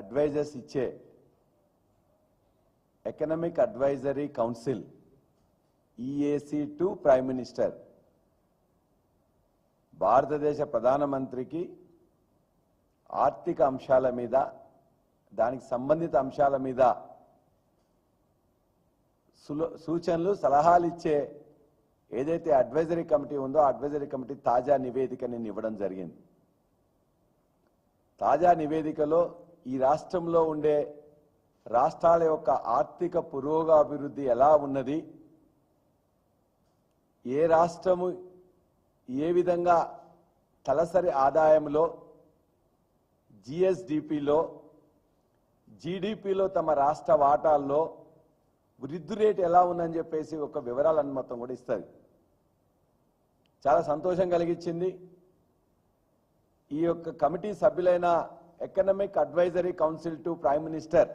Advisors ఇచ్చే economic advisory council EAC to prime minister భారతదేశ ప్రధానమంత్రికి ఆర్థిక అంశాల మీద దానికి సంబంధిత అంశాల మీద సూచనలు సలహాలు ఇచ్చే ఏదైతే అడ్వైజరీ కమిటీ ఉందో అడ్వైజరీ కమిటీ తాజా నివేదిక నేను ఇవ్వడం జరిగింది. తాజా నివేదికలో ఈ రాష్ట్రంలో ఉండే రాష్ట్రాల యొక్క ఆర్థిక పురోగాభివృద్ధి ఎలా ఉన్నది? ఏ రాష్ట్రము ఏ విధంగా తలసరి ఆదాయంలో జిఎస్డిపిలో జీడిపిలో తమ రాష్ట్ర వాటాల్లో వృద్ధి రేటు ఎలా ఉందని చెప్పేసి ఒక వివరాలను అనుమతం కూడా ఇస్తుంది చాలా సంతోషం కలిగించింది. ఈ యొక్క committee సభ్యులైన economic advisory council to prime minister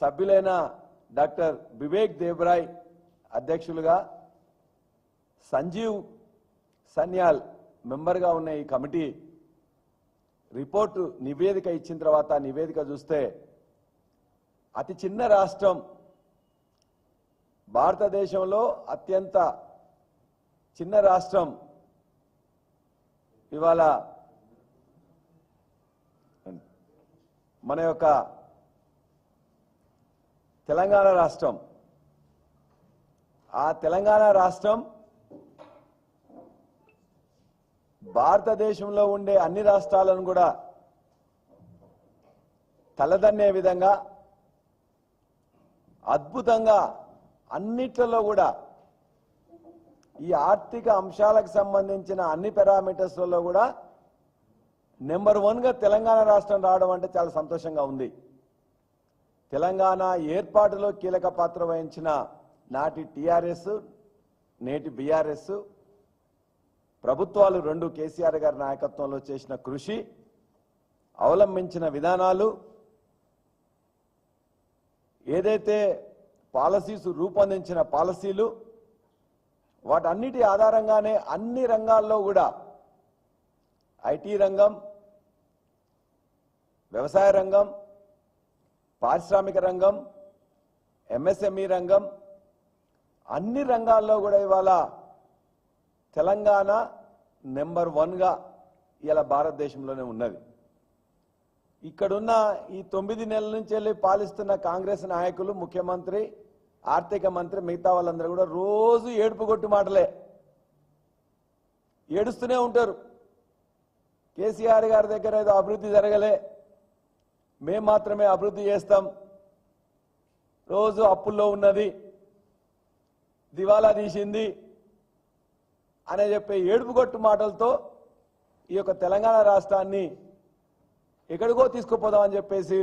సభ్యులైన doctor Vivek Debroy అధ్యక్షులుగా సంజీవ్ సన్యాల్ మెంబర్గా ఉన్న ఈ కమిటీ రిపోర్టు నివేదిక ఇచ్చిన తర్వాత నివేదిక చూస్తే అతి చిన్న రాష్ట్రం భారతదేశంలో అత్యంత చిన్న రాష్ట్రం. ఇవాళ మన యొక్క తెలంగాణ రాష్ట్రం ఆ తెలంగాణ రాష్ట్రం భారతదేశంలో ఉండే అన్ని రాష్ట్రాలను కూడా తలదన్నే విధంగా అద్భుతంగా అన్నిట్లలో కూడా ఈ ఆర్థిక అంశాలకు సంబంధించిన అన్ని పారామీటర్స్లలో కూడా నెంబర్ వన్గా తెలంగాణ రాష్ట్రం రావడం అంటే చాలా సంతోషంగా ఉంది. తెలంగాణ ఏర్పాటులో కీలక పాత్ర వహించిన నాటి టిఆర్ఎస్ నేటి బీఆర్ఎస్ ప్రభుత్వాలు రెండు కేసీఆర్ గారి నాయకత్వంలో చేసిన కృషి అవలంబించిన విధానాలు ఏదైతే పాలసీస్ రూపొందించిన పాలసీలు వాటన్నిటి ఆధారంగానే అన్ని రంగాల్లో కూడా ఐటీ రంగం వ్యవసాయ రంగం పారిశ్రామిక రంగం ఎంఎస్ఎంఈ రంగం అన్ని రంగాల్లో కూడా ఇవాళ తెలంగాణ నెంబర్ వన్గా ఇలా భారతదేశంలోనే ఉన్నది. ఇక్కడున్న ఈ తొమ్మిది నెలల నుంచి వెళ్ళి పాలిస్తున్న కాంగ్రెస్ నాయకులు ముఖ్యమంత్రి ఆర్థిక మంత్రి మిగతా వాళ్ళందరూ కూడా రోజు ఏడుపు కొట్టు మాటలే. ఏడుస్తూనే ఉంటారు. కేసీఆర్ గారి దగ్గర ఏదో అభివృద్ధి జరగలే. మేం మాత్రమే అభివృద్ధి చేస్తాం. రోజు అప్పుల్లో ఉన్నది దివాలా తీసింది అనే చెప్పే ఏడుపుగొట్టు మాటలతో ఈ యొక్క తెలంగాణ రాష్ట్రాన్ని ఎక్కడికో తీసుకుపోదామని చెప్పేసి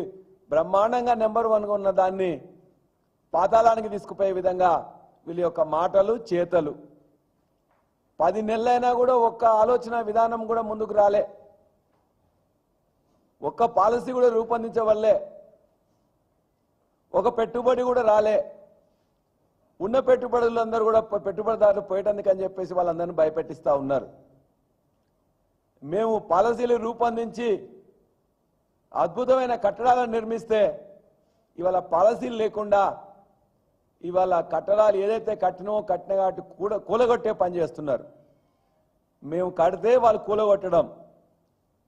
బ్రహ్మాండంగా నెంబర్ వన్గా ఉన్న దాన్ని పాతాళానికి తీసుకుపోయే విధంగా వీళ్ళ యొక్క మాటలు చేతలు. పది నెలలైనా కూడా ఒక్క ఆలోచన విధానం కూడా ముందుకు రాలే. ఒక్క పాలసీ కూడా రూపొందించవల్లే ఒక పెట్టుబడి కూడా రాలే. ఉన్న పెట్టుబడులందరూ కూడా పెట్టుబడిదారులు పోయటానికి అని చెప్పేసి వాళ్ళందరినీ భయపెట్టిస్తూ ఉన్నారు. మేము పాలసీలు రూపొందించి అద్భుతమైన కట్టడాలను నిర్మిస్తే ఇవాళ పాలసీలు లేకుండా ఇవాళ కట్టడాలు ఏదైతే కట్టినో కట్టిన కాబట్టి కూడ కూలగొట్టే పని చేస్తున్నారు. మేము కడితే వాళ్ళు కూలగొట్టడం.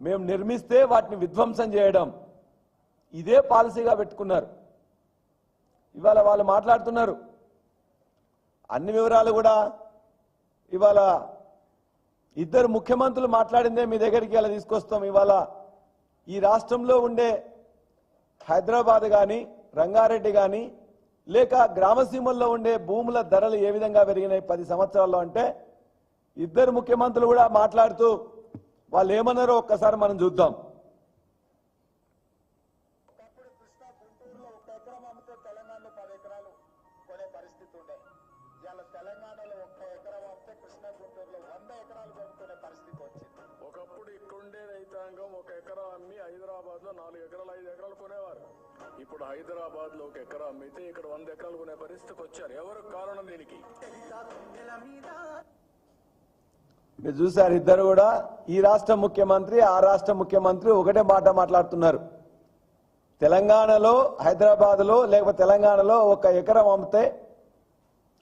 మేము నిర్మిస్తే వాటిని విధ్వంసం చేయడం. ఇదే పాలసీగా పెట్టుకున్నారు. ఇవాళ వాళ్ళు మాట్లాడుతున్నారు. అన్ని వివరాలు కూడా ఇవాళ ఇద్దరు ముఖ్యమంత్రులు మాట్లాడిందే మీ దగ్గరికి ఇలా తీసుకొస్తాం. ఇవాళ ఈ రాష్ట్రంలో ఉండే హైదరాబాద్ కానీ రంగారెడ్డి కానీ లేక గ్రామసీమల్లో ఉండే భూముల ధరలు ఏ విధంగా పెరిగినాయి పది సంవత్సరాల్లో అంటే ఇద్దరు ముఖ్యమంత్రులు కూడా మాట్లాడుతూ వాళ్ళు ఏమన్నారో ఒక్కసారి మనం చూద్దాం. ఒకప్పుడు కృష్ణా గుంటూరులో ఒక ఎకరం అమ్మితే తెలంగాణలో పది ఎకరాలు కొనే ఉండే తెలంగాణలో కృష్ణా గుంటూరులో వంద ఎకరాలు పరిస్థితి వచ్చింది ఒకప్పుడు ఇక్కడుండే రైతాంగం ఒక ఎకరా అమ్మి హైదరాబాద్లో నాలుగు ఎకరాలు ఐదు ఎకరాలు కొనేవారు. ఇప్పుడు హైదరాబాద్లో ఒక ఎకరా అమ్మితే ఇక్కడ వంద ఎకరాలు కొనే పరిస్థితికి వచ్చారు. ఎవరు కారణం దీనికి? మీరు చూశారు ఇద్దరు కూడా ఈ రాష్ట్ర ముఖ్యమంత్రి ఆ రాష్ట్ర ముఖ్యమంత్రి ఒకటే మాట మాట్లాడుతున్నారు. తెలంగాణలో హైదరాబాద్లో లేకపోతే తెలంగాణలో ఒక ఎకరం అమ్మితే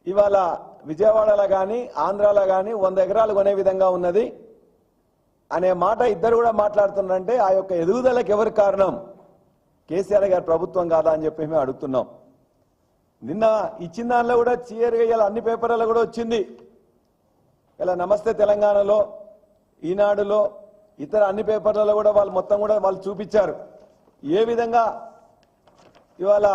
ఇవాళ విజయవాడలో కానీ ఆంధ్రాలో కానీ వంద ఎకరాలు కొనే విధంగా ఉన్నది. అనే మాట ఇద్దరు కూడా మాట్లాడుతున్నారంటే ఆ యొక్క ఎదుగుదలకు ఎవరు కారణం? కేసీఆర్ గారి ప్రభుత్వం కాదా అని చెప్పి మేము అడుగుతున్నాం. నిన్న ఇచ్చిన దానిలో కూడా క్లియర్గా ఇలా అన్ని పేపర్లలో కూడా వచ్చింది. ఇలా నమస్తే తెలంగాణలో ఈనాడులో ఇతర అన్ని పేపర్లలో కూడా వాళ్ళు మొత్తం కూడా వాళ్ళు చూపించారు. ఏ విధంగా ఇవాళ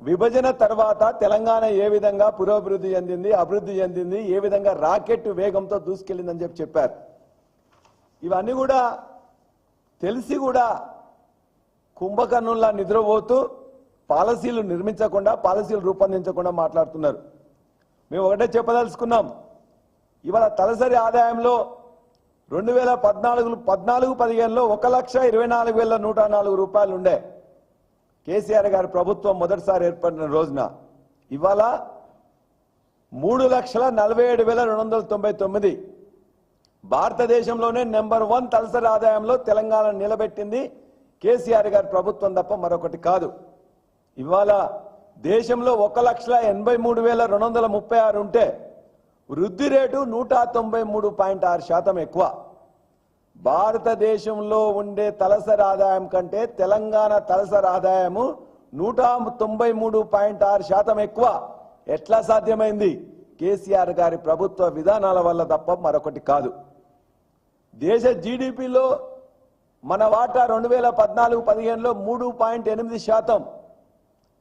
విభజన తర్వాత తెలంగాణ ఏ విధంగా పురోభివృద్ధి చెందింది అభివృద్ధి చెందింది ఏ విధంగా రాకెట్ వేగంతో దూసుకెళ్ళిందని చెప్పి చెప్పారు. ఇవన్నీ కూడా తెలిసి కూడా కుంభకర్ణుల్లా నిద్రపోతూ పాలసీలు నిర్మించకుండా పాలసీలు రూపొందించకుండా మాట్లాడుతున్నారు. మేము ఒకటే చెప్పదలుచుకున్నాం ఇవాళ తలసరి ఆదాయంలో రెండు వేల పద్నాలుగు పద్నాలుగు పదిహేనులో ఒక లక్ష ఇరవై నాలుగు వేల నూట నాలుగు రూపాయలు ఉండే. కేసీఆర్ గారి ప్రభుత్వం మొదటిసారి ఏర్పడిన రోజున ఇవాళ మూడు లక్షల నలభై ఏడు వేల రెండు వందల తొంభై తొమ్మిది. భారతదేశంలోనే నెంబర్ వన్ తలసరి ఆదాయంలో తెలంగాణ నిలబెట్టింది కేసీఆర్ గారి ప్రభుత్వం తప్ప మరొకటి కాదు. ఇవాళ దేశంలో ఒక లక్షల ఎనభై మూడు వేల రెండు వందల ముప్పై ఆరు ఉంటే వృద్ధి రేటు నూట తొంభై మూడు పాయింట్ ఆరు శాతం ఎక్కువ. భారతదేశంలో ఉండే తలసరి ఆదాయం కంటే తెలంగాణ తలసరి ఆదాయము నూట తొంభై మూడు పాయింట్ ఆరు శాతం ఎక్కువ. ఎట్లా సాధ్యమైంది? కేసీఆర్ గారి ప్రభుత్వ విధానాల వల్ల తప్ప మరొకటి కాదు. దేశ జీడిపిలో మన వాటా రెండు వేల పద్నాలుగు పదిహేనులో మూడు పాయింట్ ఎనిమిది శాతం.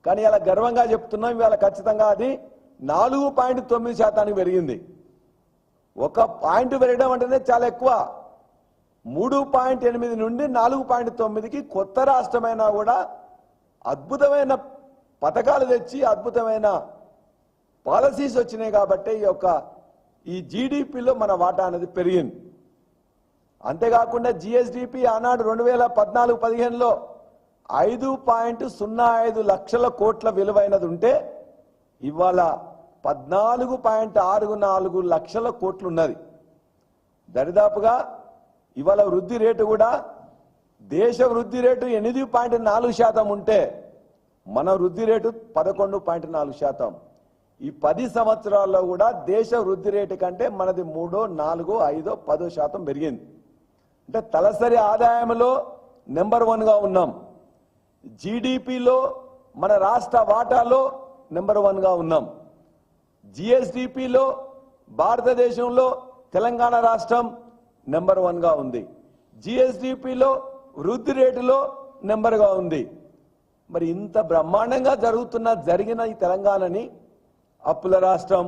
కానీ అలా గర్వంగా చెప్తున్నాం ఇవాళ ఖచ్చితంగా అది నాలుగు పాయింట్ తొమ్మిది శాతానికి పెరిగింది. ఒక పాయింట్ పెరగడం అంటేనే చాలా ఎక్కువ. మూడు పాయింట్ ఎనిమిది నుండి నాలుగు పాయింట్ తొమ్మిదికి కొత్త రాష్ట్రమైనా కూడా అద్భుతమైన పథకాలు తెచ్చి అద్భుతమైన పాలసీస్ వచ్చినాయి కాబట్టి ఈ యొక్క ఈ జీడిపిలో మన వాటా అనేది పెరిగింది. అంతేకాకుండా జిఎస్డిపి ఆనాడు రెండు వేల పద్నాలుగు పదిహేనులో ఐదు పాయింట్ సున్నా ఐదు లక్షల కోట్ల విలువైనది ఉంటే ఇవాళ పద్నాలుగు పాయింట్ ఆరు నాలుగు లక్షల కోట్లు ఉన్నది దరిదాపుగా ఇవాళ వృద్ధి రేటు కూడా దేశ వృద్ధి రేటు ఎనిమిది పాయింట్ నాలుగు శాతం ఉంటే మన వృద్ధి రేటు పదకొండు పాయింట్ నాలుగు శాతం. ఈ పది సంవత్సరాల్లో కూడా దేశ వృద్ధి రేటు కంటే మనది మూడో నాలుగో ఐదో పదో శాతం పెరిగింది. అంటే తలసరి ఆదాయంలో నెంబర్ వన్గా ఉన్నాం. జీడిపిలో మన రాష్ట్ర వాటాలో నెంబర్ వన్గా ఉన్నాం. జిఎస్డిపిలో భారతదేశంలో తెలంగాణ రాష్ట్రం నెంబర్ వన్గా ఉంది. జిఎస్డిపిలో వృద్ధి రేటులో నెంబర్గా ఉంది. మరి ఇంత బ్రహ్మాండంగా జరుగుతున్న జరిగిన ఈ తెలంగాణని అప్పుల రాష్ట్రం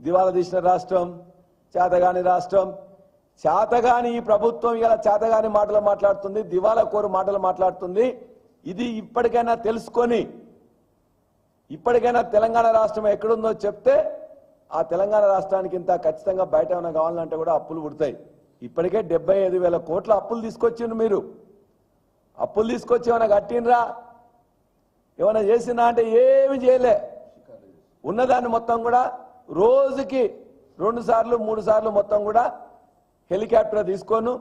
దివాలా తీసిన రాష్ట్రం చేతగాని రాష్ట్రం చేతగాని ఈ ప్రభుత్వం ఇలా చేతగాని మాటలు మాట్లాడుతుంది దివాలా కోరు మాటలు మాట్లాడుతుంది ఇది ఇప్పటికైనా తెలుసుకొని ఇప్పటికైనా తెలంగాణ రాష్ట్రం ఎక్కడుందో చెప్తే ఆ తెలంగాణ రాష్ట్రానికి ఇంత ఖచ్చితంగా బయట ఏమైనా కావాలంటే కూడా అప్పులు పుడతాయి. ఇప్పటికే డెబ్బై ఐదు వేల కోట్ల అప్పులు తీసుకొచ్చిండ్రు మీరు. అప్పులు తీసుకొచ్చి ఏమైనా కట్టినరా ఏమైనా చేసినా అంటే ఏమి చేయలే. ఉన్నదాన్ని మొత్తం కూడా రోజుకి రెండు సార్లు మూడు సార్లు మొత్తం కూడా హెలికాప్టర్ తీసుకోను.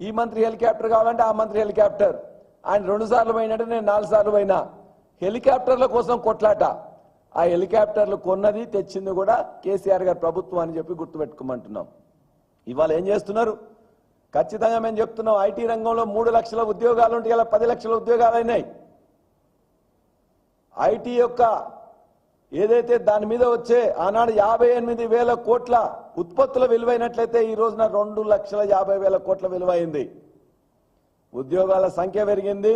ఈ మంత్రి హెలికాప్టర్ కావాలంటే ఆ మంత్రి హెలికాప్టర్. ఆయన రెండు సార్లు పోయినట్టు నేను నాలుగు సార్లు పోయినా. హెలికాప్టర్ల కోసం కొట్లాట. ఆ హెలికాప్టర్లు కొన్నది తెచ్చింది కూడా కేసీఆర్ గారి ప్రభుత్వం అని చెప్పి గుర్తుపెట్టుకోమంటున్నాం. ఇవాళ ఏం చేస్తున్నారు? ఖచ్చితంగా మేము చెప్తున్నాం ఐటీ రంగంలో మూడు లక్షల ఉద్యోగాలు ఉంటే ఇలా పది లక్షల ఉద్యోగాలు అయినాయి. ఐటీ యొక్క ఏదైతే దాని మీద వచ్చే ఆనాడు యాభై ఎనిమిది వేల కోట్ల ఉత్పత్తుల విలువైనట్లయితే ఈ రోజున రెండు లక్షల యాభై వేల కోట్ల విలువైంది ఉద్యోగాల సంఖ్య పెరిగింది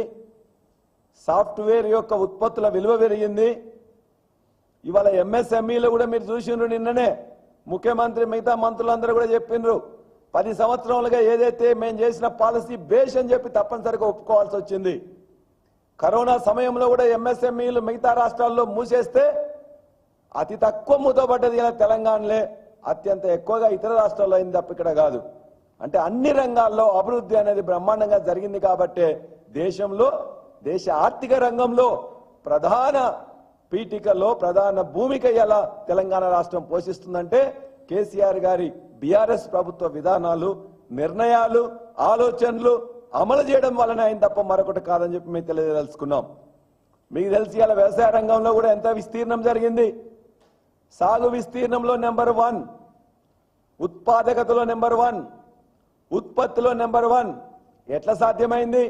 సాఫ్ట్వేర్ యొక్క ఉత్పత్తుల విలువ పెరిగింది. ఇవాళ ఎంఎస్ఎంఈలో కూడా మీరు చూసిండ్రు నిన్ననే. ముఖ్యమంత్రి మిగతా మంత్రులందరూ కూడా చెప్పిండ్రు. పది సంవత్సరాలుగా ఏదైతే మేము చేసిన పాలసీ బేస్ అని చెప్పి తప్పనిసరిగా ఒప్పుకోవాల్సి వచ్చింది. కరోనా సమయంలో కూడా ఎంఎస్ఎంఈలు మిగతా రాష్ట్రాల్లో మూసేస్తే అతి తక్కువ మూతపడ్డది ఇలా తెలంగాణలే. అత్యంత ఎక్కువగా ఇతర రాష్ట్రాల్లో అయింది తప్ప ఇక్కడ కాదు. అంటే అన్ని రంగాల్లో అభివృద్ధి అనేది బ్రహ్మాండంగా జరిగింది కాబట్టే దేశంలో దేశ ఆర్థిక రంగంలో ప్రధాన పీఠికలో ప్రధాన భూమిక ఎలా తెలంగాణ రాష్ట్రం పోషిస్తుందంటే కేసీఆర్ గారి బీఆర్ఎస్ ప్రభుత్వ విధానాలు నిర్ణయాలు ఆలోచనలు అమలు చేయడం వలన ఆయన తప్ప మరొకటి కాదని చెప్పి మేము తెలియదలుచుకున్నాం మీకు తెలిసి ఇలా వ్యవసాయ రంగంలో కూడా ఎంత విస్తీర్ణం జరిగింది? సాగు విస్తీర్ణంలో నెంబర్ వన్ ఉత్పాదకతలో నెంబర్ వన్ ఉత్పత్తిలో నెంబర్ వన్. ఎట్లా సాధ్యమైంది?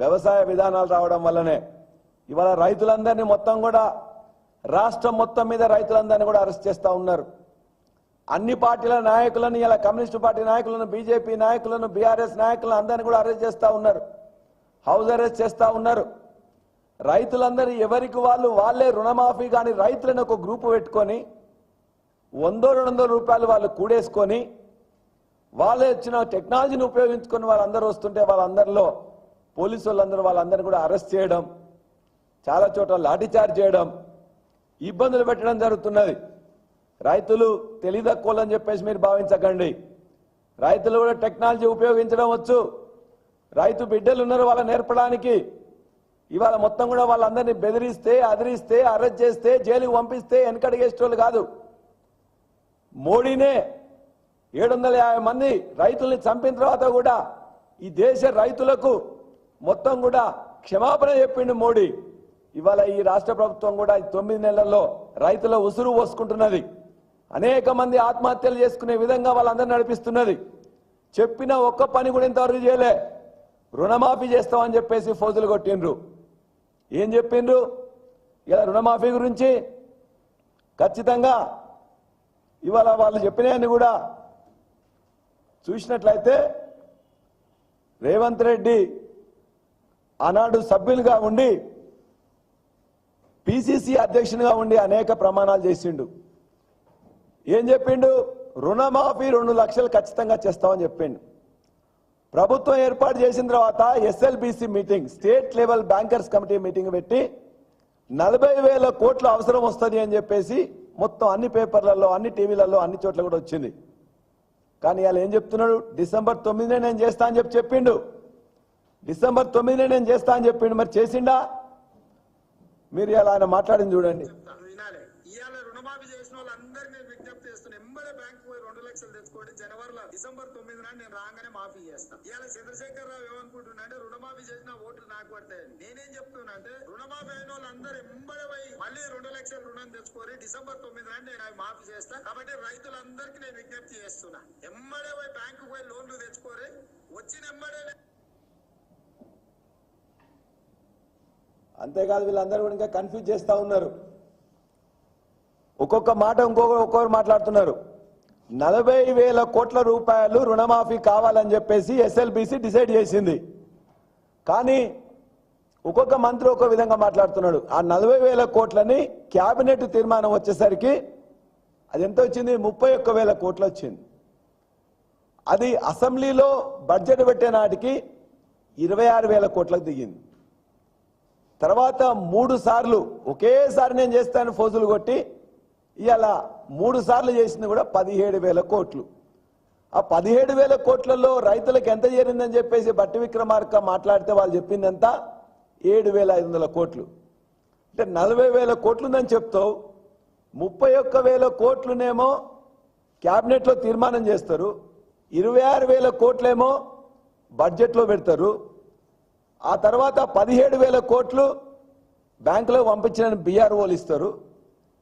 వ్యవసాయ విధానాలు రావడం వల్లనే. ఇవాళ రైతులందరినీ మొత్తం కూడా రాష్ట్రం మొత్తం మీద రైతులందరినీ కూడా అరెస్ట్ చేస్తూ ఉన్నారు. అన్ని పార్టీల నాయకులను ఇలా కమ్యూనిస్ట్ పార్టీ నాయకులను బీజేపీ నాయకులను బీఆర్ఎస్ నాయకులను అందరినీ కూడా అరెస్ట్ చేస్తూ ఉన్నారు. హౌస్ అరెస్ట్ చేస్తూ ఉన్నారు. రైతులందరూ ఎవరికి వాళ్ళు వాళ్ళే రుణమాఫీ కానీ రైతులను ఒక గ్రూపు పెట్టుకొని వందో రెండు వందల రూపాయలు వాళ్ళు కూడేసుకొని వాళ్ళే వచ్చిన టెక్నాలజీని ఉపయోగించుకొని వాళ్ళందరూ వస్తుంటే వాళ్ళందరిలో పోలీసు వాళ్ళందరూ వాళ్ళందరినీ కూడా అరెస్ట్ చేయడం చాలా చోట్ల లాఠీచార్జ్ చేయడం ఇబ్బందులు పెట్టడం జరుగుతున్నది. రైతులు తెలియదక్కువలని చెప్పేసి మీరు భావించకండి. రైతులు కూడా టెక్నాలజీ ఉపయోగించడం వచ్చు. రైతు బిడ్డలు ఉన్నారు వాళ్ళ నేర్పడానికి. ఇవాళ మొత్తం కూడా వాళ్ళందరినీ బెదిరిస్తే అదిరిస్తే అరెస్ట్ చేస్తే జైలుకి పంపిస్తే వెనకడిగేసేటోళ్ళు కాదు. మోడీనే ఏడు వందల యాభై మంది రైతుల్ని చంపిన తర్వాత కూడా ఈ దేశ రైతులకు మొత్తం కూడా క్షమాపణ చెప్పిండు మోడీ. ఇవాళ ఈ రాష్ట్ర ప్రభుత్వం కూడా తొమ్మిది నెలల్లో రైతుల ఉసురు పోసుకుంటున్నది. అనేక మంది ఆత్మహత్యలు చేసుకునే విధంగా వాళ్ళందరూ నడిపిస్తున్నది. చెప్పిన ఒక్క పని కూడా ఇంతవరకు చేయలే. రుణమాఫీ చేస్తామని చెప్పేసి ఫోజులు కొట్టిండ్రు. ఏం చెప్పిండ్రు? ఇలా రుణమాఫీ గురించి ఖచ్చితంగా ఇవాళ వాళ్ళు చెప్పినాయని కూడా చూసినట్లయితే రేవంత్ రెడ్డి ఆనాడు సభ్యులుగా ఉండి పిసిసి అధ్యక్షునిగా ఉండి అనేక ప్రమాణాలు చేసిండు. ఏం చెప్పిండు? రుణమాఫీ రెండు లక్షలు ఖచ్చితంగా చేస్తామని చెప్పిండు. ప్రభుత్వం ఏర్పాటు చేసిన తర్వాత SLBC meeting state level bankers committee meeting పెట్టి నలభై వేల కోట్ల అవసరం వస్తుంది అని చెప్పేసి మొత్తం అన్ని పేపర్లలో అన్ని టీవీలలో అన్ని చోట్ల కూడా వచ్చింది. కానీ వాళ్ళు ఏం చెప్తున్నాడు? డిసెంబర్ తొమ్మిదినే నేను చేస్తా అని చెప్పి చెప్పిండు. డిసెంబర్ తొమ్మిదినే నేను చేస్తా అని చెప్పిండు. మరి చేసిండా? మీరు ఇలా ఆయన మాట్లాడింది చూడండి. చెప్తాను రుణమాఫీ చేసిన నేను విజ్ఞప్తి చేస్తున్నా. పోయి రెండు లక్షలు డిసెంబర్ తొమ్మిది నాడు నేను రాగానే మాఫీ చేస్తాను ఇవాళ చంద్రశేఖర్ రావు ఏమనుకుంటున్నా అంటే రుణమాఫీ చేసిన ఓట్లు నాకు పడతాయని. నేనేం చెప్తున్నా అంటే రుణమాఫీ అయిన వాళ్ళందరూ ఎంబడే పోయి మళ్ళీ రెండు లక్షల రుణం తెచ్చుకోరి డిసెంబర్ తొమ్మిది నాడు నేను అవి మాఫీ చేస్తా. కాబట్టి రైతులందరికీ నేను విజ్ఞప్తి చేస్తున్నా. ఎంబడే పోయి బ్యాంకు పోయి లోన్లు తెచ్చుకోరి వచ్చిన ఎంబడే అంతేకాదు వీళ్ళందరూ కూడా ఇంకా కన్ఫ్యూజ్ చేస్తూ ఉన్నారు. ఒక్కొక్క మాట ఇంకొకరు ఒక్కొక్కరు మాట్లాడుతున్నారు. నలభై వేల కోట్ల రూపాయలు రుణమాఫీ కావాలని చెప్పేసి ఎస్ఎల్బిసి డిసైడ్ చేసింది. కానీ ఒక్కొక్క మంత్రి ఒక్కో విధంగా మాట్లాడుతున్నాడు. ఆ నలభై వేల కోట్లని క్యాబినెట్ తీర్మానం వచ్చేసరికి అది ఎంత వచ్చింది? ముప్పై ఒక్క వేల కోట్లు వచ్చింది. అది అసెంబ్లీలో బడ్జెట్ పెట్టే నాటికి ఇరవై ఆరు వేల కోట్లకు దిగింది. తర్వాత మూడు సార్లు ఒకేసారి నేను చేస్తాను ఫోజులు కొట్టి ఇలా మూడు సార్లు చేసింది కూడా పదిహేడు వేల కోట్లు. ఆ పదిహేడు వేల కోట్లలో రైతులకు ఎంత చేరిందని చెప్పేసి బట్టి విక్రమార్క మాట్లాడితే వాళ్ళు చెప్పిందంత ఏడు వేల ఐదు వందల కోట్లు. అంటే నలభై వేల కోట్లుందని చెప్తావు ముప్పై ఒక్క వేల కోట్లునేమో క్యాబినెట్లో తీర్మానం చేస్తారు ఇరవై ఆరు వేల కోట్లేమో బడ్జెట్లో పెడతారు ఆ తర్వాత పదిహేడు వేల కోట్లు బ్యాంకులో పంపించిన బీఆర్ఓలు ఇస్తారు.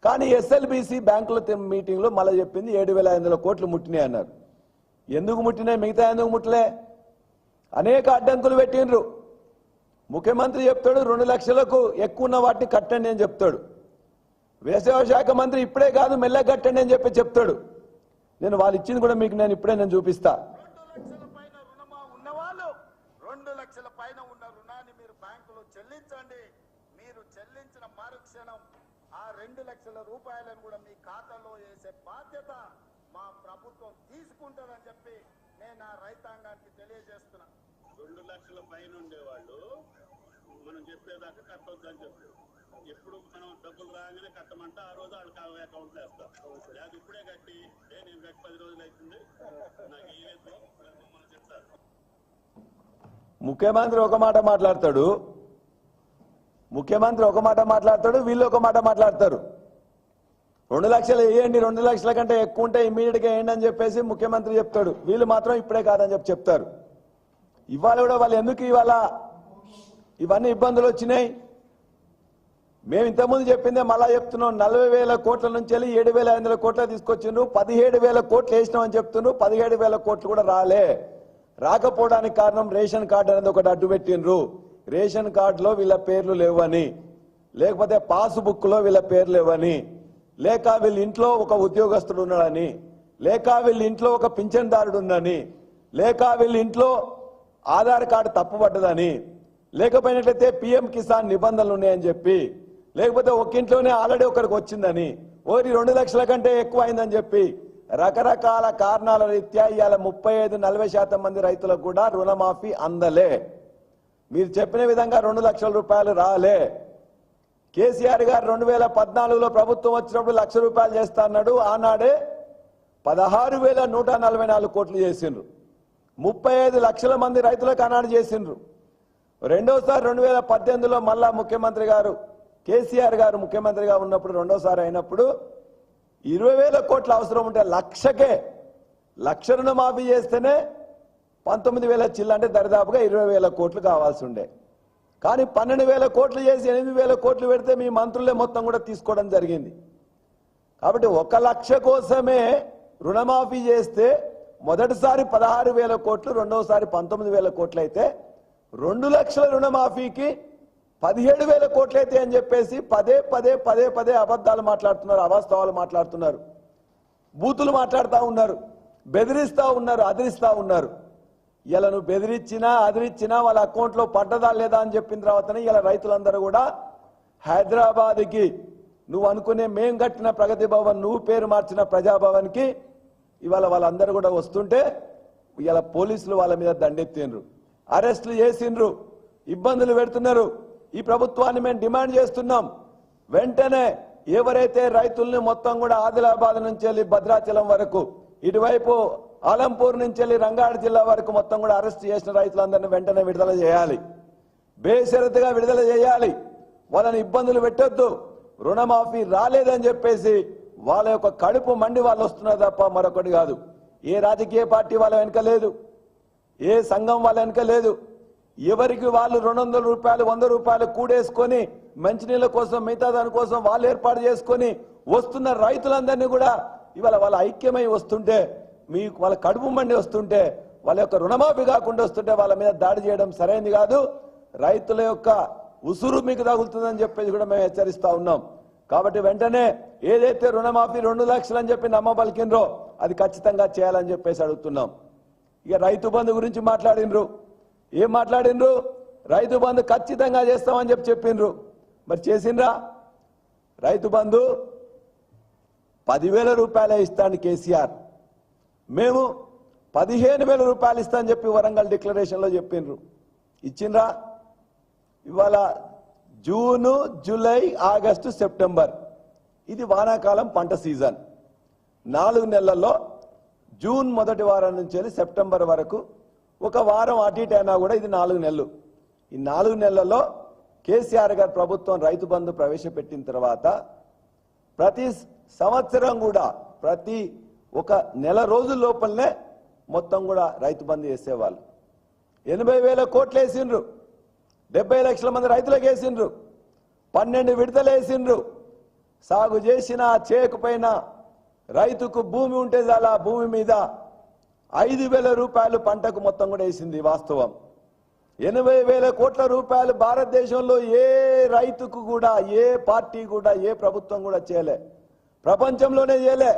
కానీ ఎస్ఎల్బిసి బ్యాంకుల మీటింగ్లో మళ్ళీ చెప్పింది ఏడు వేల ఐదు వందల కోట్లు ముట్టినాయి అన్నారు. ఎందుకు ముట్టినాయి? మిగతా ఎందుకు ముట్టలే? అనేక అడ్డంకులు పెట్టిండ్రు. ముఖ్యమంత్రి చెప్తాడు రెండు లక్షలకు ఎక్కువ ఉన్న వాటిని కట్టండి అని చెప్తాడు. వ్యవసాయ శాఖ మంత్రి ఇప్పుడే కాదు మెల్లగా కట్టండి అని చెప్పి చెప్తాడు. నేను వాళ్ళు ఇచ్చింది కూడా మీకు నేను ఇప్పుడే నేను చూపిస్తా రెండు లక్షల పైన రుణమా ఉన్నవాళ్ళు రెండు లక్షల పైన ఉన్న రుణాన్ని మీరు బ్యాంకులో చెల్లించండి మీరు చెల్లించిన మరుక్షణం ఆ రెండు లక్షల రూపాయలను కూడా మీ ఖాతాలో వేసే బాధ్యత మా ప్రభుత్వం తీసుకుంటుందని చెప్పి నేను ఆ రైతాంగానికి తెలియజేస్తున్నా. రెండు లక్షల పైన ఉండేవాళ్ళు మనం చెప్పేదాకా కట్టొద్దని చెప్పారు ఎప్పుడు మనం డబ్బులు రాగానే కట్టమంటే ఆ రోజు వాళ్ళకి అకౌంట్ వేస్తాం లేదు ఇప్పుడే కట్టి నేను కట్టి పది రోజులు అవుతుంది నాకు ఇవ్వలేదు మనం చెప్తారు. ముఖ్యమంత్రి ఒక మాట మాట్లాడతాడు. ముఖ్యమంత్రి ఒక మాట మాట్లాడతాడు వీళ్ళు ఒక మాట మాట్లాడతారు. రెండు లక్షలు వేయండి రెండు లక్షల కంటే ఎక్కువ ఉంటే ఇమ్మీడియట్గా వేయండి అని చెప్పేసి ముఖ్యమంత్రి చెప్తాడు. వీళ్ళు మాత్రం ఇప్పుడే కాదని చెప్పి చెప్తారు. ఇవాళ కూడా వాళ్ళు ఎందుకు ఇవాళ ఇవన్నీ ఇబ్బందులు వచ్చినాయి? మేము ఇంతకుముందు చెప్పిందే మళ్ళా చెప్తున్నాం నలభై వేల కోట్ల నుంచి వెళ్ళి ఏడు వేల ఐదు వందల కోట్ల తీసుకొచ్చిండ్రు పదిహేడు వేల కోట్లు వేసినామని చెప్తుండ్రు పదిహేడు వేల కోట్లు కూడా రాలే. రాకపోవడానికి కారణం రేషన్ కార్డు అనేది ఒకటి అడ్డు పెట్టిండ్రు రేషన్ కార్డులో వీళ్ళ పేర్లు లేవని లేకపోతే పాస్బుక్లో వీళ్ళ పేర్లు లేవని లేక వీళ్ళ ఇంట్లో ఒక ఉద్యోగస్తుడు ఉన్నాడని లేక వీళ్ళ ఇంట్లో ఒక పింఛన్దారుడు ఉందని లేక వీళ్ళ ఇంట్లో ఆధార్ కార్డు తప్పుపడ్డదని లేకపోయినట్లయితే పిఎం కిసాన్ నిబంధనలు ఉన్నాయని చెప్పి లేకపోతే ఒక ఇంట్లోనే ఆల్రెడీ ఒకరికి వచ్చిందని ఓరి రెండు లక్షల కంటే ఎక్కువ అయిందని చెప్పి రకరకాల కారణాల రీత్యా ఇవాళ ముప్పై ఐదు నలభై శాతం మంది రైతులకు కూడా రుణమాఫీ అందలే. మీరు చెప్పిన విధంగా రెండు లక్షల రూపాయలు రాలే. కేసీఆర్ గారు రెండు వేల పద్నాలుగులో ప్రభుత్వం వచ్చినప్పుడు లక్ష రూపాయలు చేస్తా అన్నాడు. ఆనాడే పదహారు వేల నూట నలభై నాలుగు కోట్లు చేసిండ్రు. ముప్పై ఐదు లక్షల మంది రైతులకు ఆనాడు చేసిండ్రు. రెండోసారి రెండు వేల పద్దెనిమిదిలో మళ్ళా ముఖ్యమంత్రి గారు కేసీఆర్ గారు ముఖ్యమంత్రిగా ఉన్నప్పుడు రెండోసారి అయినప్పుడు ఇరవై వేల కోట్ల అవసరం ఉంటే లక్షకే లక్ష రుణమాఫీ చేస్తేనే పంతొమ్మిది వేల చిల్ల అంటే దరిదాపుగా ఇరవై వేల కోట్లు కావాల్సి ఉండే కానీ పన్నెండు వేల కోట్లు చేసి ఎనిమిది వేల కోట్లు పెడితే మీ మంత్రులే మొత్తం కూడా తీసుకోవడం జరిగింది. కాబట్టి ఒక లక్ష కోసమే రుణమాఫీ చేస్తే మొదటిసారి పదహారు వేల కోట్లు రెండవసారి పంతొమ్మిది వేల కోట్లు అయితే రెండు లక్షల రుణమాఫీకి పదిహేడు వేల కోట్లు అయితే అని చెప్పేసి పదే పదే పదే పదే అబద్ధాలు మాట్లాడుతున్నారు అవాస్తవాలు మాట్లాడుతున్నారు. బూతులు మాట్లాడుతూ ఉన్నారు బెదిరిస్తా ఉన్నారు అదిరిస్తా ఉన్నారు. ఇలా నువ్వు బెదిరించినా అదిరిచ్చినా వాళ్ళ అకౌంట్లో పడ్డదా లేదా అని చెప్పిన తర్వాతనే ఇలా రైతులందరూ కూడా హైదరాబాద్కి నువ్వు అనుకునే మేం కట్టిన ప్రగతి భవన్ నువ్వు పేరు మార్చిన ప్రజాభవన్కి ఇవాళ వాళ్ళందరూ కూడా వస్తుంటే ఇవాళ పోలీసులు వాళ్ళ మీద దండెత్తిండ్రు. అరెస్టులు చేసిండ్రు. ఇబ్బందులు పెడుతున్నారు. ఈ ప్రభుత్వాన్ని మేము డిమాండ్ చేస్తున్నాం. వెంటనే ఎవరైతే రైతుల్ని మొత్తం కూడా ఆదిలాబాద్ నుంచి వెళ్ళి భద్రాచలం వరకు ఇటువైపు ఆలంపూర్ నుంచి వెళ్ళి రంగారెడ్డి జిల్లా వరకు మొత్తం కూడా అరెస్ట్ చేసిన రైతులందరినీ వెంటనే విడుదల చేయాలి. బేషరతుగా విడుదల చేయాలి. వాళ్ళని ఇబ్బందులు పెట్టొద్దు. రుణమాఫీ రాలేదని చెప్పేసి వాళ్ళ యొక్క కడుపు మండి వాళ్ళు వస్తున్నారు తప్ప మరొకటి కాదు. ఏ రాజకీయ పార్టీ వాళ్ళ వెనుక లేదు. ఏ సంఘం వాళ్ళ వెనుక లేదు. ఎవరికి వాళ్ళు రెండు వందల రూపాయలు వంద రూపాయలు కూడేసుకొని మంచినీళ్ళ కోసం మిగతా దాని కోసం వాళ్ళు ఏర్పాటు చేసుకొని వస్తున్న రైతులందరినీ కూడా ఇవాళ వాళ్ళ ఐక్యమై వస్తుంటే మీకు వాళ్ళ కడుపు మండి వస్తుంటే వాళ్ళ యొక్క రుణమాఫీ కాకుండా వస్తుంటే వాళ్ళ మీద దాడి చేయడం సరైనది కాదు. రైతుల యొక్క ఉసురు మీకు తగులుతుందని చెప్పేసి కూడా మేము హెచ్చరిస్తా ఉన్నాం. కాబట్టి వెంటనే ఏదైతే రుణమాఫీ రెండు లక్షలు అని చెప్పి నమ్మ పలికినరో అది ఖచ్చితంగా చేయాలని చెప్పేసి అడుగుతున్నాం. ఇక రైతు బంధు గురించి మాట్లాడినరు. ఏం మాట్లాడినరు? రైతు బంధు ఖచ్చితంగా చేస్తామని చెప్పి చెప్పిండ్రు. మరి చేసిండ్రా? రైతు బంధు పదివేల రూపాయలే ఇస్తాను కేసీఆర్. మేము పదిహేను వేల రూపాయలు ఇస్తా అని చెప్పి వరంగల్ డిక్లరేషన్లో చెప్పిండ్రు. ఇచ్చిండ్రా? ఇవాళ జూను జూలై ఆగస్టు సెప్టెంబర్. ఇది వానాకాలం పంట సీజన్. నాలుగు నెలల్లో జూన్ మొదటి వారం నుంచి వెళ్ళి సెప్టెంబర్ వరకు ఒక వారం అటు ఇటు అయినా కూడా ఇది నాలుగు నెలలు. ఈ నాలుగు నెలల్లో కేసీఆర్ గారు ప్రభుత్వం రైతు బంధు ప్రవేశపెట్టిన తర్వాత ప్రతి సంవత్సరం కూడా ప్రతి ఒక నెల రోజుల లోపలనే మొత్తం కూడా రైతు బంధు వేసేవాళ్ళు ఎనభై వేల కోట్లు వేసిండ్రు. డెబ్బై లక్షల మంది రైతులకు వేసిండ్రు. పన్నెండు విడతలు వేసిండ్రు. సాగు చేసిన చేయకపోయిన రైతుకు భూమి ఉంటే చాలా భూమి మీద ఐదు వేల రూపాయలు పంటకు మొత్తం కూడా వేసింది వాస్తవం. ఎనభై వేల కోట్ల రూపాయలు భారతదేశంలో ఏ రైతుకు కూడా ఏ పార్టీ కూడా ఏ ప్రభుత్వం కూడా చేయలే. ప్రపంచంలోనే చేయలే.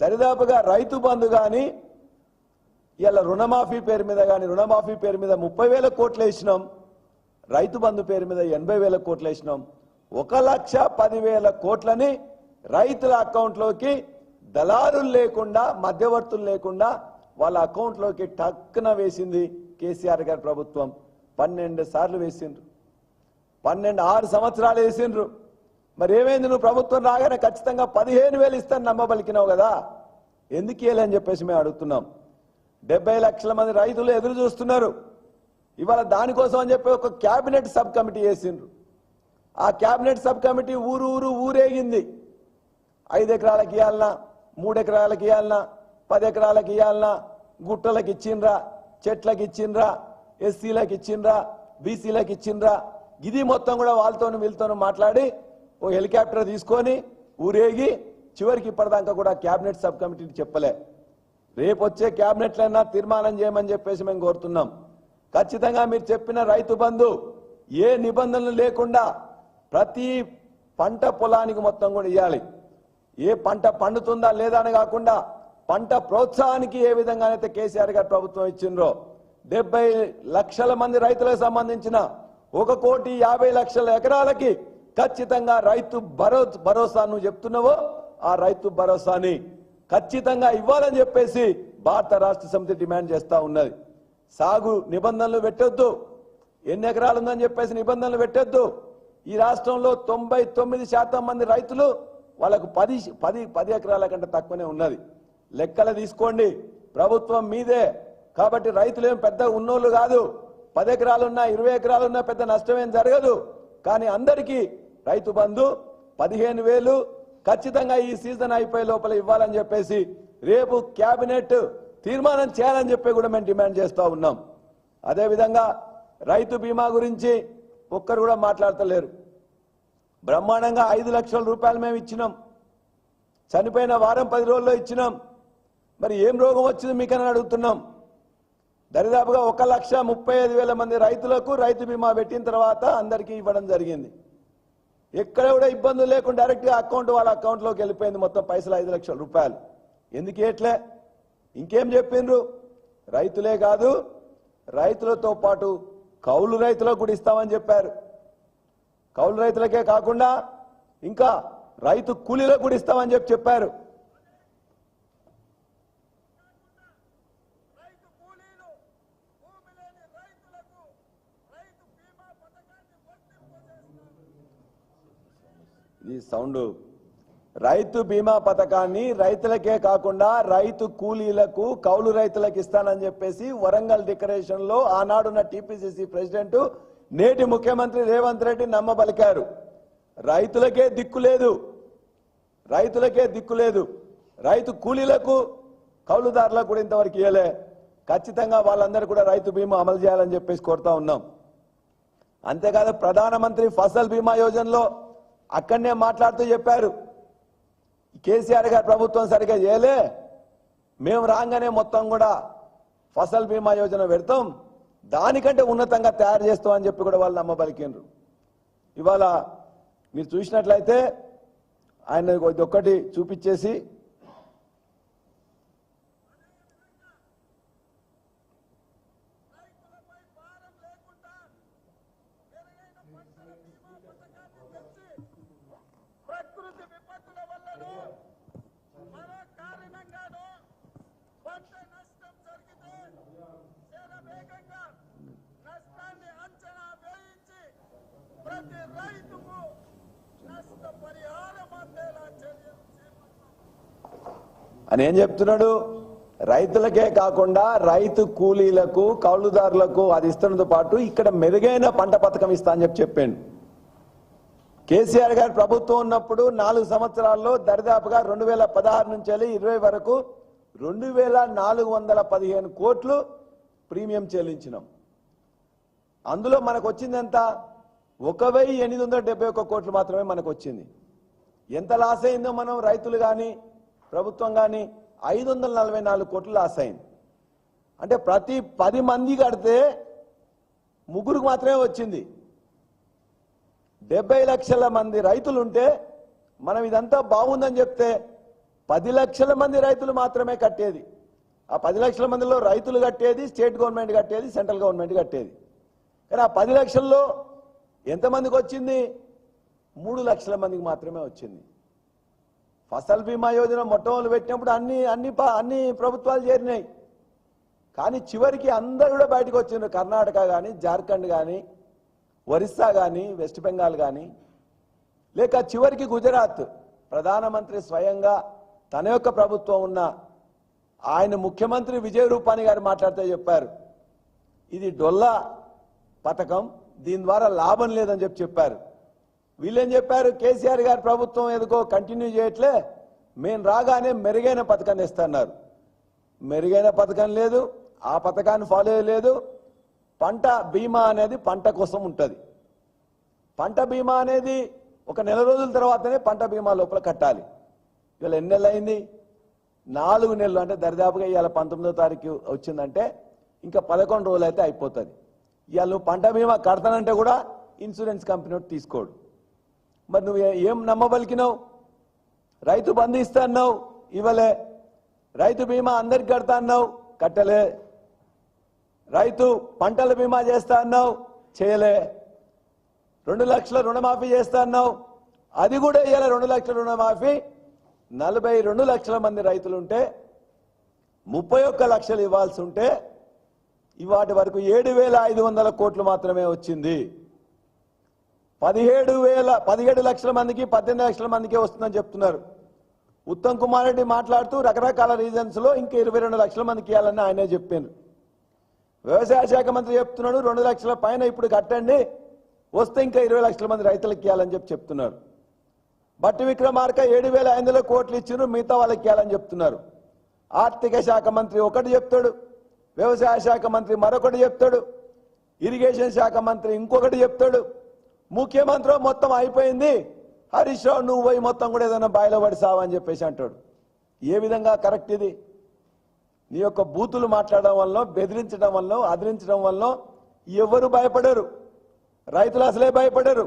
దరిదాపుగా రైతు బంధు కానీ ఇలా రుణమాఫీ పేరు మీద కానీ రుణమాఫీ పేరు మీద ముప్పై వేల కోట్లు వేసినాం. రైతు బంధు పేరు మీద ఎనభై వేల కోట్లు వేసినాం. ఒక లక్ష పదివేల కోట్లని రైతుల అకౌంట్లోకి దళారులు లేకుండా మధ్యవర్తులు లేకుండా వాళ్ళ అకౌంట్లోకి టక్కున వేసింది కేసీఆర్ గారి ప్రభుత్వం. పన్నెండు సార్లు వేసిండ్రు. పన్నెండు ఆరు సంవత్సరాలు వేసిండ్రు. మరి ఏమైంది? నువ్వు ప్రభుత్వం రాగానే ఖచ్చితంగా పదిహేను వేలు ఇస్తాను నమ్మబలికినావు కదా. ఎందుకు ఇయ్యలే అని చెప్పేసి మేము అడుగుతున్నాం. డెబ్బై లక్షల మంది రైతులు ఎదురు చూస్తున్నారు. ఇవాళ దానికోసం అని చెప్పి ఒక క్యాబినెట్ సబ్ కమిటీ వేసిండ్రు. ఆ క్యాబినెట్ సబ్ కమిటీ ఊరు ఊరు ఊరేగింది. ఐదు ఎకరాలకు ఇవ్వాలనా మూడు ఎకరాలకు ఇవ్వాలనా పది ఎకరాలకు ఇవ్వాలనా గుట్టలకు ఇచ్చిండ్రా? చెట్లకు ఇచ్చిండ్రా? ఎస్సీలకు ఇచ్చిండ్రా? బీసీలకు ఇచ్చిండ్రా? ఇది మొత్తం కూడా వాళ్ళతోనూ వీళ్ళతోనూ మాట్లాడి ఓ హెలికాప్టర్ తీసుకొని ఊరేగి చివరికి ఇప్పటిదాకా కూడా క్యాబినెట్ సబ్ కమిటీని చెప్పలే. రేపు వచ్చే క్యాబినెట్లైనా తీర్మానం చేయమని చెప్పేసి మేము కోరుతున్నాం. ఖచ్చితంగా మీరు చెప్పిన రైతు బంధు ఏ నిబంధనలు లేకుండా ప్రతి పంట పొలానికి మొత్తం కూడా ఇవ్వాలి ఏ పంట పండుతుందా లేదా అని కాకుండా పంట ప్రోత్సాహానికి ఏ విధంగానైతే కేసీఆర్ గారు ప్రభుత్వం ఇచ్చిండ్రో డెబ్బై లక్షల మంది రైతులకు సంబంధించిన ఒక కోటి యాభై లక్షల ఎకరాలకి ఖచ్చితంగా రైతు భరో భరోసా నువ్వు చెప్తున్నావో ఆ రైతు భరోసాని ఖచ్చితంగా ఇవ్వాలని చెప్పేసి భారత రాష్ట్ర సమితి డిమాండ్ చేస్తూ ఉన్నది. సాగు నిబంధనలు పెట్టొద్దు. ఎన్ని ఎకరాలు ఉందని చెప్పేసి నిబంధనలు పెట్టొద్దు. ఈ రాష్ట్రంలో తొంభై తొమ్మిది శాతం మంది రైతులు వాళ్ళకు పది పది పది ఎకరాల కంటే తక్కువనే ఉన్నది. లెక్కలు తీసుకోండి. ప్రభుత్వం మీదే. కాబట్టి రైతులు ఏం పెద్ద ఉన్నోళ్ళు కాదు. పది ఎకరాలున్నా ఇరవై ఎకరాలున్నా పెద్ద నష్టమేం జరగదు. కానీ అందరికీ రైతు బంధు పదిహేను వేలు ఖచ్చితంగా ఈ సీజన్ అయిపోయే లోపల ఇవ్వాలని చెప్పేసి రేపు క్యాబినెట్ తీర్మానం చేయాలని చెప్పి కూడా మేము డిమాండ్ చేస్తూ ఉన్నాం. అదేవిధంగా రైతు బీమా గురించి ఒక్కరు కూడా మాట్లాడతలేరు. బ్రహ్మాండంగా ఐదు లక్షల రూపాయలు మేము ఇచ్చినాం. చనిపోయిన వారం పది రోజుల్లో ఇచ్చినాం. మరి ఏం రోగం వచ్చింది మీకని అడుగుతున్నాం. దరిదాపుగా ఒక లక్ష ముప్పై ఐదు వేల మంది రైతులకు రైతు బీమా పెట్టిన తర్వాత అందరికీ ఇవ్వడం జరిగింది. ఎక్కడ కూడా ఇబ్బందులు లేకుండా డైరెక్ట్గా అకౌంట్ వాళ్ళ అకౌంట్లోకి వెళ్ళిపోయింది మొత్తం పైసలు ఐదు లక్షల రూపాయలు. ఎందుకు ఏట్లే ఇంకేం చెప్పిండ్రు? రైతులే కాదు రైతులతో పాటు కౌలు రైతులకు కూడా ఇస్తామని చెప్పారు. కౌలు రైతులకే కాకుండా ఇంకా రైతు కూలీలకు కూడా ఇస్తామని చెప్పి చెప్పారు రైతు కూలీలు భూమి లేని రైతులకు రైతు బీమా పథకాన్ని వర్తింపజేస్తారు ఇది సౌండ్. రైతు బీమా పథకాన్ని రైతులకే కాకుండా రైతు కూలీలకు కౌలు రైతులకు ఇస్తానని చెప్పేసి వరంగల్ డిక్లరేషన్లో ఆనాడున్న టీపీసీసీ ప్రెసిడెంట్ నేటి ముఖ్యమంత్రి రేవంత్ రెడ్డి నమ్మబలికారు. రైతులకే దిక్కు లేదు. రైతులకే దిక్కు లేదు. రైతు కూలీలకు కౌలుదారులకు కూడా ఇంతవరకు ఇవ్వలే ఖచ్చితంగా వాళ్ళందరూ కూడా రైతు బీమా అమలు చేయాలని చెప్పేసి కోరుతా ఉన్నాం. అంతేకాదు ప్రధానమంత్రి ఫసల్ బీమా యోజనలో అక్కడనే మాట్లాడుతూ చెప్పారు. కేసీఆర్ గారు ప్రభుత్వం సరిగా చేయలే. మేము రాగానే మొత్తం కూడా ఫసల్ బీమా యోజన పెడతాం. దానికంటే ఉన్నతంగా తయారు చేస్తాం అని చెప్పి కూడా వాళ్ళు నమ్మబలికిండ్రు. ఇవాళ మీరు చూసినట్లయితే ఆయన ఇది ఒక్కటి చూపించేసి రైతులపై భారం లేకుండా మెరుగైన పంటల బీమా పథకాన్ని తెచ్చి ప్రకృతి విపత్తుల వల్లనో మరో కారణంగానో పంట నష్టం జరిగితే శరవేగంగా నష్టాన్ని అంచనా వేయించి ప్రతి రైతుకు నష్టపరిహారం అందేలా చర్యలు చేపట్టాలి అని ఏం చెప్తున్నాడు? రైతులకే కాకుండా రైతు కూలీలకు కౌలుదారులకు అది ఇస్తున్నతో పాటు ఇక్కడ మెరుగైన పంట పథకం ఇస్తా అని చెప్పి చెప్పాను కేసీఆర్ గారు ప్రభుత్వం ఉన్నప్పుడు నాలుగు సంవత్సరాల్లో దరిదాపుగా రెండు వేల పదహారు నుంచి వెళ్ళి ఇరవై వరకు రెండు వేల నాలుగు వందల పదిహేను కోట్లు ప్రీమియం చెల్లించినాం. అందులో మనకు వచ్చింది ఎంత? ఒక వెయ్యి ఎనిమిది వందల డెబ్బై ఒక్క కోట్లు మాత్రమే మనకు వచ్చింది. ఎంత లాస్ అయిందో మనం రైతులు కానీ ప్రభుత్వం కానీ ఐదు వందల నలభై నాలుగు కోట్లు లాస్ అయింది. అంటే ప్రతి పది మంది కడితే ముగ్గురికి మాత్రమే వచ్చింది. డెబ్బై లక్షల మంది రైతులు ఉంటే మనం ఇదంతా బాగుందని చెప్తే పది లక్షల మంది రైతులు మాత్రమే కట్టేది. ఆ పది లక్షల మందిలో రైతులు కట్టేది స్టేట్ గవర్నమెంట్ కట్టేది సెంట్రల్ గవర్నమెంట్ కట్టేది. కానీ ఆ పది లక్షల్లో ఎంతమందికి వచ్చింది? మూడు లక్షల మందికి మాత్రమే వచ్చింది. ఫసల్ బీమా యోజన మొట్టమొదలు పెట్టినప్పుడు అన్ని అన్ని ప- అన్ని ప్రభుత్వాలు చేరినాయి. కానీ చివరికి అందరు కూడా బయటకు వచ్చిండ్రు. కర్ణాటక కానీ జార్ఖండ్ కానీ ఒరిస్సా కానీ వెస్ట్ బెంగాల్ కానీ లేక చివరికి గుజరాత్ ప్రధానమంత్రి స్వయంగా తన యొక్క ప్రభుత్వం ఉన్న ఆయన ముఖ్యమంత్రి విజయ్ రూపాణి గారు మాట్లాడితే చెప్పారు. ఇది డొల్లా పథకం దీని ద్వారా లాభం లేదని చెప్పి చెప్పారు. వీళ్ళేం చెప్పారు? కేసీఆర్ గారి ప్రభుత్వం ఎందుకో కంటిన్యూ చేయట్లే. మేము రాగానే మెరుగైన పథకాన్ని ఇస్తున్నారు మెరుగైన పథకం లేదు ఆ పథకాన్ని ఫాలో లేదు పంట బీమా అనేది పంట కోసం ఉంటుంది. పంట బీమా అనేది ఒక నెల రోజుల తర్వాతనే పంట బీమా లోపల కట్టాలి. ఇవాళ ఎన్ని నెలలు అయింది? నాలుగు నెలలు. అంటే దరిదాపుగా ఇవాళ పంతొమ్మిదో తారీఖు వచ్చిందంటే ఇంకా పదకొండు రోజులు అయితే అయిపోతుంది. ఇవాళ నువ్వు పంట బీమా కడతానంటే కూడా ఇన్సూరెన్స్ కంపెనీ తీసుకోడు. మరి నువ్వు ఏం నమ్మబలికినావు రైతు బంధు ఇస్తా అన్నావు ఇవ్వలే. రైతు బీమా అందరికి కడతా అన్నావు కట్టలే. రైతు పంటల బీమా చేస్తా అన్నావు చేయలే. రెండు లక్షల రుణమాఫీ చేస్తా అన్నావు అది కూడా ఇవ్వాలి రెండు లక్షల రుణమాఫీ. నలభై రెండు లక్షల మంది రైతులుంటే ముప్పై ఒక్క లక్షలు ఇవ్వాల్సి ఉంటే ఇవాటి వరకు ఏడు వేల ఐదు వందల కోట్లు మాత్రమే వచ్చింది. పదిహేడు వేల పదిహేడు లక్షల మందికి పద్దెనిమిది లక్షల మందికి వస్తుందని చెప్తున్నారు. ఉత్తమ్ కుమార్ రెడ్డి మాట్లాడుతూ రకరకాల రీజన్స్లో ఇంకా ఇరవై రెండు లక్షల మందికి ఇవ్వాలని ఆయనే చెప్పాను. వ్యవసాయ శాఖ మంత్రి చెప్తున్నాడు రెండు లక్షల పైన ఇప్పుడు కట్టండి వస్తే ఇంకా ఇరవై లక్షల మంది రైతులకు ఇవ్వాలని చెప్పి చెప్తున్నారు. బట్టి విక్రమార్క ఏడు వేల ఐదు వందల కోట్లు ఇచ్చిన మిగతా వాళ్ళకి ఇవ్వాలని చెప్తున్నారు. ఆర్థిక శాఖ మంత్రి ఒకటి చెప్తాడు వ్యవసాయ శాఖ మంత్రి మరొకటి చెప్తాడు ఇరిగేషన్ శాఖ మంత్రి ఇంకొకటి చెప్తాడు. ముఖ్యమంత్రి మొత్తం అయిపోయింది. హరీష్ రావు నువ్వు పోయి మొత్తం కూడా ఏదైనా బాయిలో పడి సావని చెప్పేసి అంటాడు. ఏ విధంగా? కరెక్ట్ ఇది. నీ యొక్క బూతులు మాట్లాడడం వల్ల బెదిరించడం వల్ల అదిరించడం వల్ల ఎవరు భయపడరు. రైతులు అసలే భయపడరు.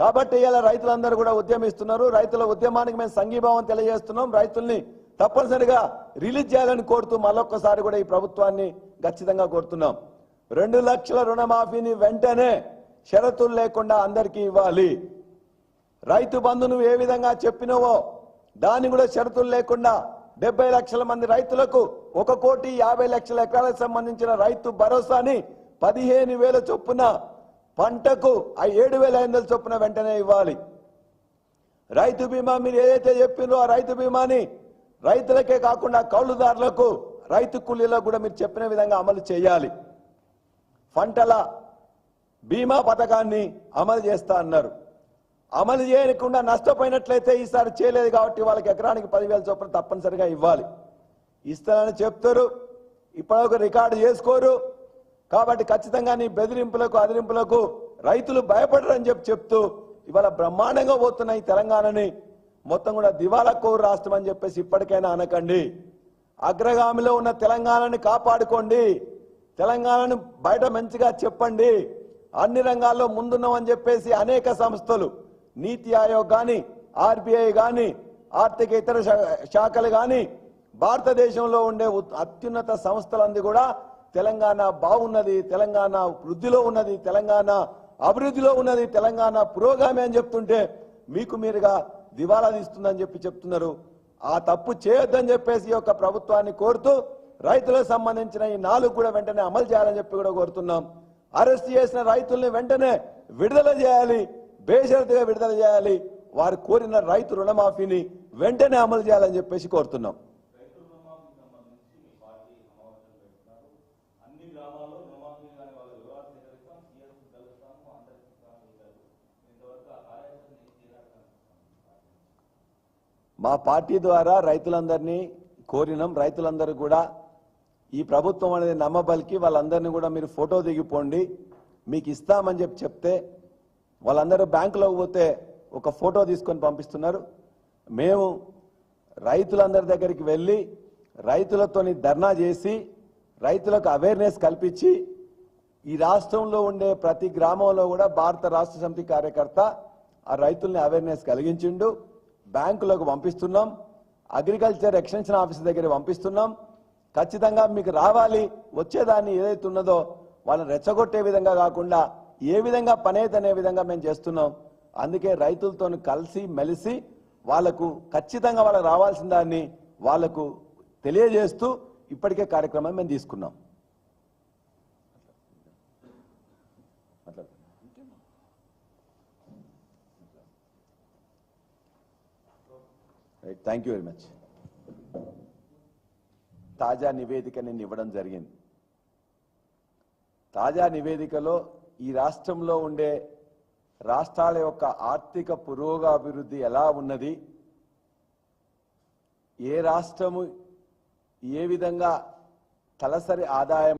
కాబట్టి ఇలా రైతులందరూ కూడా ఉద్యమిస్తున్నారు. రైతుల ఉద్యమానికి మేము సంఘీభావం తెలియజేస్తున్నాం. రైతుల్ని తప్పనిసరిగా రిలీజ్ చేయాలని కోరుతూ మళ్ళొక్కసారి కూడా ఈ ప్రభుత్వాన్ని ఖచ్చితంగా కోరుతున్నాం. రెండు లక్షల రుణమాఫీని వెంటనే షరతులు లేకుండా అందరికీ ఇవ్వాలి. రైతు బంధు నువ్వు ఏ విధంగా చెప్పినవో దాన్ని కూడా షరతులు లేకుండా డెబ్బై లక్షల మంది రైతులకు ఒక కోటి యాభై లక్షల ఎకరాలకు సంబంధించిన రైతు భరోసాని పదిహేను వేల చొప్పున పంటకు ఆ ఏడు వేల ఐదు వందల చొప్పున వెంటనే ఇవ్వాలి. రైతు బీమా మీరు ఏదైతే చెప్పినో ఆ రైతు బీమాని రైతులకే కాకుండా కౌలుదారులకు రైతు కూలీలకు కూడా మీరు చెప్పిన విధంగా అమలు చేయాలి. పంటల బీమా పథకాన్ని అమలు చేస్తా అన్నారు. అమలు చేయకుండా నష్టపోయినట్లయితే ఈసారి చేయలేదు కాబట్టి వాళ్ళకి ఎకరానికి పదివేల చొప్పున తప్పనిసరిగా ఇవ్వాలి. ఇస్తానని చెప్తారు. ఇప్పటివరకు రికార్డు చేసుకోరు. కాబట్టి ఖచ్చితంగా నీ బెదిరింపులకు అదిరింపులకు రైతులు భయపడరని చెప్పి చెప్తూ ఇవాళ బ్రహ్మాండంగా పోతున్న ఈ తెలంగాణని మొత్తం కూడా దివాలా కోరు రాష్ట్రం అని చెప్పేసి ఇప్పటికైనా అనకండి. అగ్రగామిలో ఉన్న తెలంగాణని కాపాడుకోండి. తెలంగాణను బయట మంచిగా చెప్పండి. అన్ని రంగాల్లో ముందున్నామని చెప్పేసి అనేక సంస్థలు నీతి ఆయోగ్ కానీ ఆర్బీఐ కానీ ఆర్థిక ఇతర శా- శాఖలు కానీ భారతదేశంలో ఉండే ఉత్- అత్యున్నత సంస్థలంది కూడా తెలంగాణ బాగున్నది తెలంగాణ వృద్ధిలో ఉన్నది తెలంగాణ అభివృద్ధిలో ఉన్నది తెలంగాణ పురోగామి అని చెప్తుంటే మీకు మీరుగా దివాలా తీస్తుందని చెప్పి చెప్తున్నారు. ఆ తప్పు చేయొద్దని చెప్పేసి యొక్క ప్రభుత్వాన్ని కోరుతూ రైతులకు సంబంధించిన ఈ నాలుగు కూడా వెంటనే అమలు చేయాలని చెప్పి కూడా కోరుతున్నాం. అరెస్ట్ చేసిన రైతుల్ని వెంటనే విడుదల చేయాలి బేషరతుగా విడుదల చేయాలి. వారు కోరిన రైతు రుణమాఫీని వెంటనే అమలు చేయాలని చెప్పేసి కోరుతున్నాం. మా పార్టీ ద్వారా రైతులందరినీ కోరినాం రైతులందరూ కూడా ఈ ప్రభుత్వం అనేది నమ్మబలికి వాళ్ళందరినీ కూడా మీరు ఫోటో దిగిపోండి మీకు ఇస్తామని చెప్పి చెప్తే వాళ్ళందరూ బ్యాంకులోకి పోతే ఒక ఫోటో తీసుకొని పంపిస్తున్నారు. మేము రైతులందరి దగ్గరికి వెళ్ళి రైతులతోని ధర్నా చేసి రైతులకు అవేర్నెస్ కల్పించి ఈ రాష్ట్రంలో ఉండే ప్రతి గ్రామంలో కూడా భారత రాష్ట్ర సమితి కార్యకర్త ఆ రైతుల్ని అవేర్నెస్ కలిగించిండు. బ్యాంకులకు పంపిస్తున్నాం. అగ్రికల్చర్ ఎక్స్టెన్షన్ ఆఫీస్ దగ్గర పంపిస్తున్నాం. ఖచ్చితంగా మీకు రావాలి. వచ్చేదాన్ని ఏదైతే ఉన్నదో వాళ్ళని రెచ్చగొట్టే విధంగా కాకుండా ఏ విధంగా పనేదనే విధంగా మేము చేస్తున్నాం. అందుకే రైతులతో కలిసి మెలిసి వాళ్ళకు ఖచ్చితంగా వాళ్ళకి రావాల్సిన దాన్ని వాళ్ళకు తెలియజేస్తూ ఇప్పటికే కార్యక్రమం మేము తీసుకున్నాం. Right thank you very much తాజా నివేదిక నేను ఇవ్వడం జరిగింది. తాజా నివేదికలో ఈ రాష్ట్రంలో ఉండే రాష్ట్రాల యొక్క ఆర్థిక పురోగాభివృద్ధి ఎలా ఉన్నది? ఏ రాష్ట్రము ఏ విధంగా తలసరి ఆదాయం